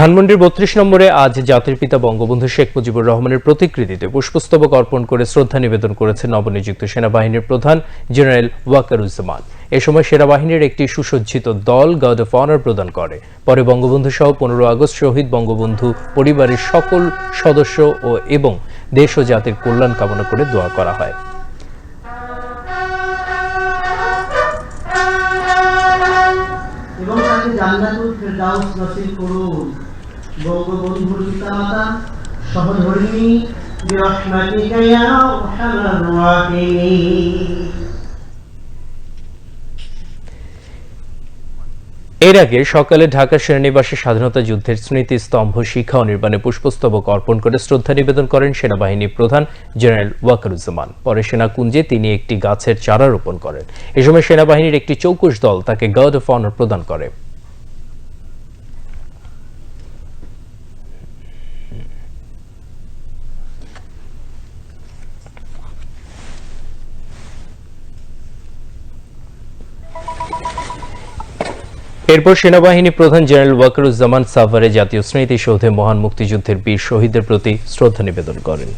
ধানমন্ডির বত্রিশ নম্বরে আজ জাতির পিতা বঙ্গবন্ধু শেখ মুজিবুর রহমানের প্রতিকৃতিতে পুষ্পস্তবক অর্পণ করে শ্রদ্ধা নিবেদন করেছে নবনিযুক্ত সেনাবাহিনীর প্রধান জেনারেল ওয়াকারুজ্জামান। এ সময় সেনাবাহিনীর একটি সুসজ্জিত দল গার্ড অফ অনার প্রদান করে। পরে বঙ্গবন্ধু সহ পনেরো আগস্ট শহীদ বঙ্গবন্ধু পরিবারের সকল সদস্য ও এবং দেশ ও জাতির কল্যাণ কামনা করে দোয়া করা হয়। এবং তাকে জান্নাতুল ফেরদাউস নসিব করুন। বঙ্গবন্ধুর পিতামাতা সহধর্মী এর আগে সকালে ঢাকা সেনানিবাসে স্বাধীনতা যুদ্ধের স্মৃতিস্তম্ভ শিখা ও নির্মাণে পুষ্পস্তবক অর্পণ করে শ্রদ্ধা নিবেদন করেন সেনাবাহিনী প্রধান জেনারেল ওয়াকারুজ্জামান। পরে সেনাকুঞ্জে তিনি একটি গাছের চারা রোপণ করেন। এ সময় সেনাবাহিনীর একটি চৌকুশ দল তাকে গার্ড অফ অনার প্রদান করে। এরপর সেনাবাহিনী প্রধান জেনারেল ওয়াকারুজ্জামান সাভারে জাতীয় স্মৃতিসৌধে মহান মুক্তিযুদ্ধের বীর শহীদদের প্রতি শ্রদ্ধা নিবেদন করেন।